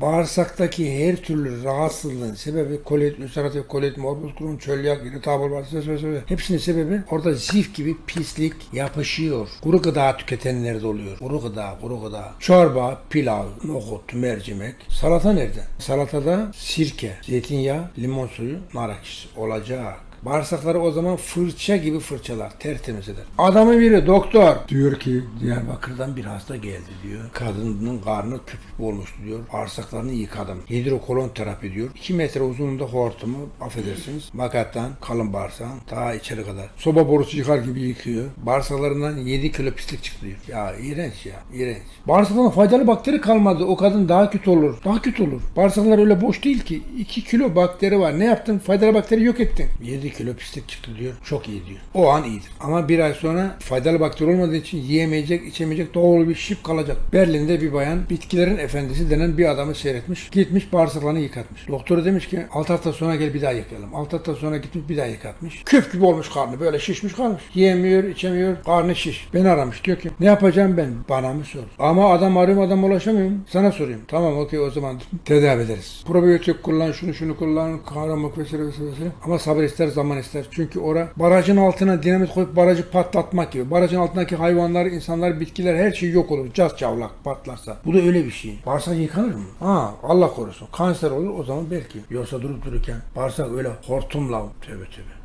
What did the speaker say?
Bağırsaktaki her türlü rahatsızlığın sebebi kolit, ülseratif kolit, morbus Crohn, çölyak, irritable bağırsak vesaire. Hepsinin sebebi orada zif gibi pislik yapışıyor. Kuru gıda tüketenlerde oluyor. Kuru gıda, kuru gıda. Çorba, pilav, nohut, mercimek. Salata nerede? Salatada sirke, zeytinyağı, limon suyu, ekşisi olacak. Bağırsakları o zaman fırça gibi fırçalar, tertemiz eder. Adamın biri doktor. Diyor ki Diyarbakır'dan bir hasta geldi diyor. Kadının karnı tüp olmuştu diyor. Bağırsaklarını yıkadım. Hidrokolon terapi diyor. 2 metre uzunluğunda hortumu affedersiniz. Makattan kalın bağırsağın ta içeri kadar. Soba borusu yıkar gibi yıkıyor. Bağırsaklarından 7 kilo pislik çıktı diyor. Ya iğrenç ya iğrenç. Bağırsaklarına faydalı bakteri kalmadı. O kadın daha kötü olur. Daha kötü olur. Bağırsaklar öyle boş değil ki. 2 kilo bakteri var. Ne yaptın? Faydalı bakteri yok ettin. 7 kilo pislik çıktı diyor. Çok iyi diyor. O an iyidir. Ama bir ay sonra faydalı bakteri olmadığı için yiyemeyecek, içemeyecek doğal bir şip kalacak. Berlin'de bir bayan bitkilerin efendisi denen bir adamı seyretmiş. Gitmiş bağırsaklarını yıkatmış. Doktoru demiş ki 6 hafta sonra gel bir daha yıkayalım. 6 hafta sonra gitmiş bir daha yıkatmış. Küf gibi olmuş karnı. Böyle şişmiş kalmış. Yiyemiyor, içemiyor. Karnı şiş. Beni aramış. Diyor ki ne yapacağım ben? Bana mı sor? Ama adam arıyorum adam ulaşamıyorum. Sana sorayım. Tamam okey o zaman tedavi ederiz. Probiyotik kullan, şunu şunu kullan, kahramak vesaire vesaire. Ama sabır ister, ister. Çünkü ora barajın altına dinamit koyup barajı patlatmak gibi. Barajın altındaki hayvanlar, insanlar, bitkiler her şey yok olur. Cas çavlak patlarsa. Bu da öyle bir şey. Bağırsak yıkanır mı? Ha Allah korusun. Kanser olur o zaman belki. Yoksa durup dururken bağırsak öyle hortumla tövbe tövbe.